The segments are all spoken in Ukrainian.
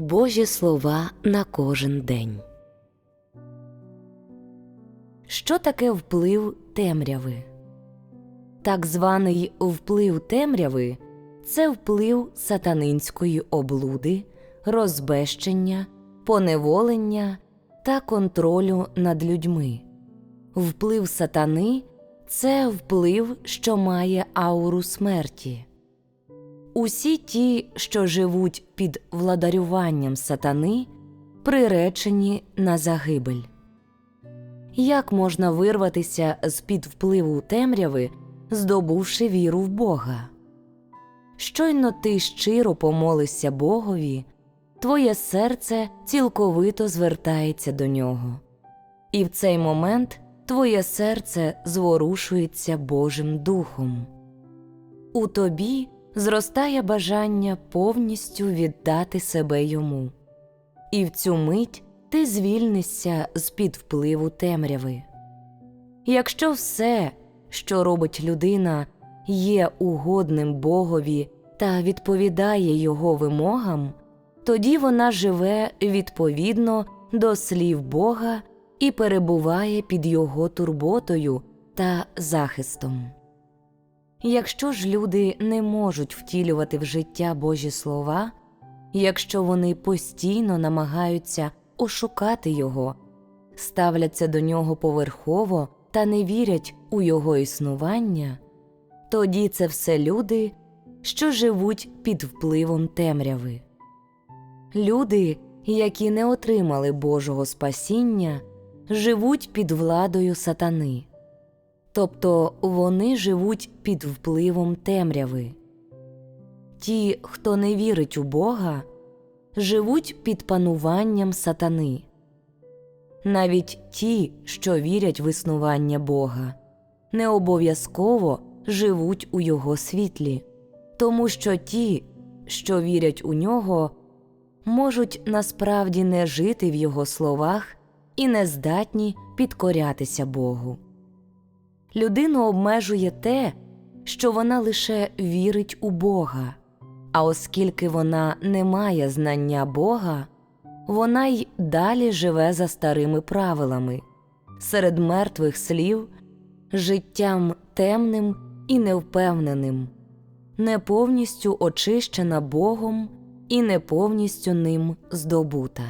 Божі слова на кожен день. Що таке вплив темряви? Так званий вплив темряви це вплив сатанинської облуди, розбещення, поневолення та контролю над людьми. Вплив сатани це вплив, що має ауру смерті. Усі ті, що живуть під владарюванням сатани, приречені на загибель. Як можна вирватися з під впливу темряви, здобувши віру в Бога? Щойно ти щиро помолишся Богові, твоє серце цілковито звертається до нього, і в цей момент твоє серце зворушується Божим Духом. У тобі зростає бажання повністю віддати себе йому, і в цю мить ти звільнишся з під впливу темряви. Якщо все, що робить людина, є угодним Богові та відповідає його вимогам, тоді вона живе відповідно до слів Бога і перебуває під його турботою та захистом. Якщо ж люди не можуть втілювати в життя Божі слова, якщо вони постійно намагаються ошукати Його, ставляться до нього поверхово та не вірять у Його існування, тоді це все люди, що живуть під впливом темряви. Люди, які не отримали Божого спасіння, живуть під владою сатани, тобто вони живуть під впливом темряви. Ті, хто не вірить у Бога, живуть під пануванням сатани. Навіть ті, що вірять в існування Бога, не обов'язково живуть у Його світлі, тому що ті, що вірять у нього, можуть насправді не жити в Його словах і не здатні підкорятися Богу. Людину обмежує те, що вона лише вірить у Бога, а оскільки вона не має знання Бога, вона й далі живе за старими правилами, серед мертвих слів, життям темним і невпевненим, не повністю очищена Богом і не повністю ним здобута.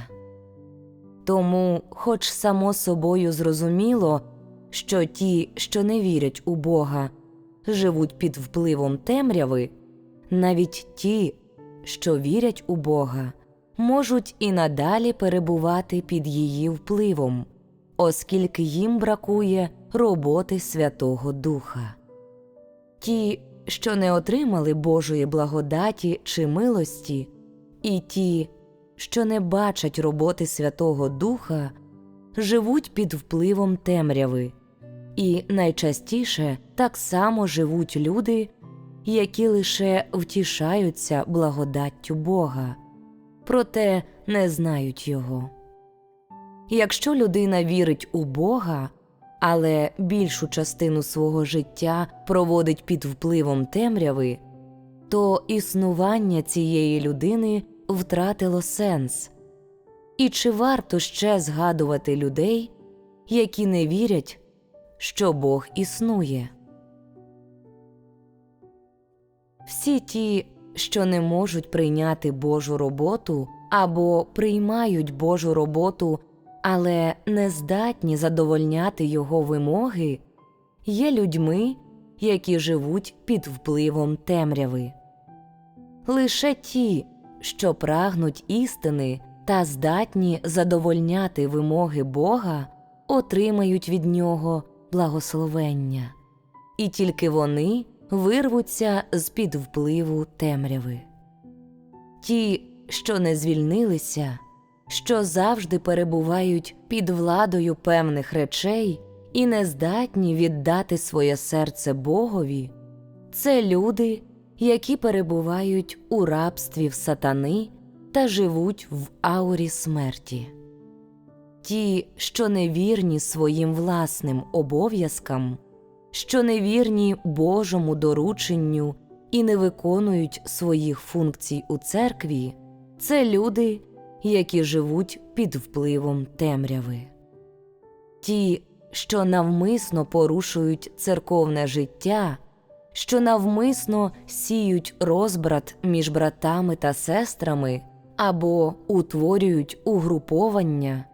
Тому, хоч само собою зрозуміло, що ті, що не вірять у Бога, живуть під впливом темряви, навіть ті, що вірять у Бога, можуть і надалі перебувати під її впливом, оскільки їм бракує роботи Святого Духа. Ті, що не отримали Божої благодаті чи милості, і ті, що не бачать роботи Святого Духа, живуть під впливом темряви, і найчастіше так само живуть люди, які лише втішаються благодаттю Бога, проте не знають Його. Якщо людина вірить у Бога, але більшу частину свого життя проводить під впливом темряви, то існування цієї людини втратило сенс. І чи варто ще згадувати людей, які не вірять, що Бог існує? Всі ті, що не можуть прийняти Божу роботу або приймають Божу роботу, але не здатні задовольняти Його вимоги, є людьми, які живуть під впливом темряви. Лише ті, що прагнуть істини та здатні задовольняти вимоги Бога, отримають від Нього благословення, і тільки вони вирвуться з під впливу темряви. Ті, що не звільнилися, що завжди перебувають під владою певних речей і не здатні віддати своє серце Богові, це люди, які перебувають у рабстві в сатани та живуть в аурі смерті. Ті, що невірні своїм власним обов'язкам, що невірні Божому дорученню і не виконують своїх функцій у церкві, це люди, які живуть під впливом темряви. Ті, що навмисно порушують церковне життя, що навмисно сіють розбрат між братами та сестрами або утворюють угруповання,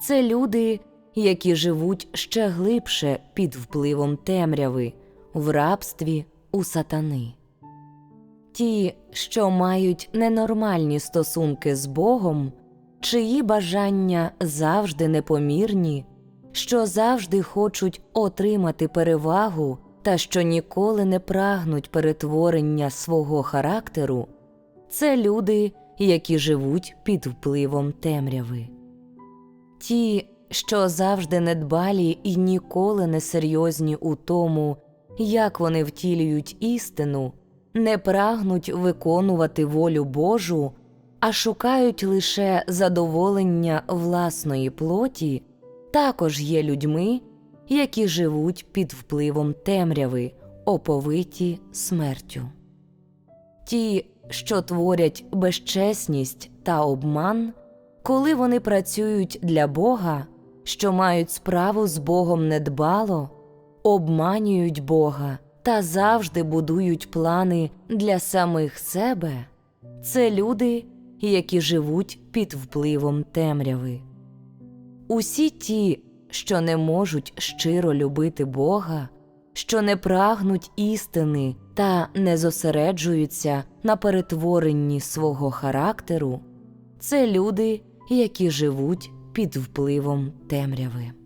це люди, які живуть ще глибше під впливом темряви, в рабстві у сатани. Ті, що мають ненормальні стосунки з Богом, чиї бажання завжди непомірні, що завжди хочуть отримати перевагу та що ніколи не прагнуть перетворення свого характеру, це люди, які живуть під впливом темряви. Ті, що завжди недбалі і ніколи не серйозні у тому, як вони втілюють істину, не прагнуть виконувати волю Божу, а шукають лише задоволення власної плоті, також є людьми, які живуть під впливом темряви, оповиті смертю. Ті, що творять безчесність та обман, коли вони працюють для Бога, що мають справу з Богом недбало, обманюють Бога та завжди будують плани для самих себе, це люди, які живуть під впливом темряви. Усі ті, що не можуть щиро любити Бога, що не прагнуть істини та не зосереджуються на перетворенні свого характеру, це люди, які живуть під впливом темряви.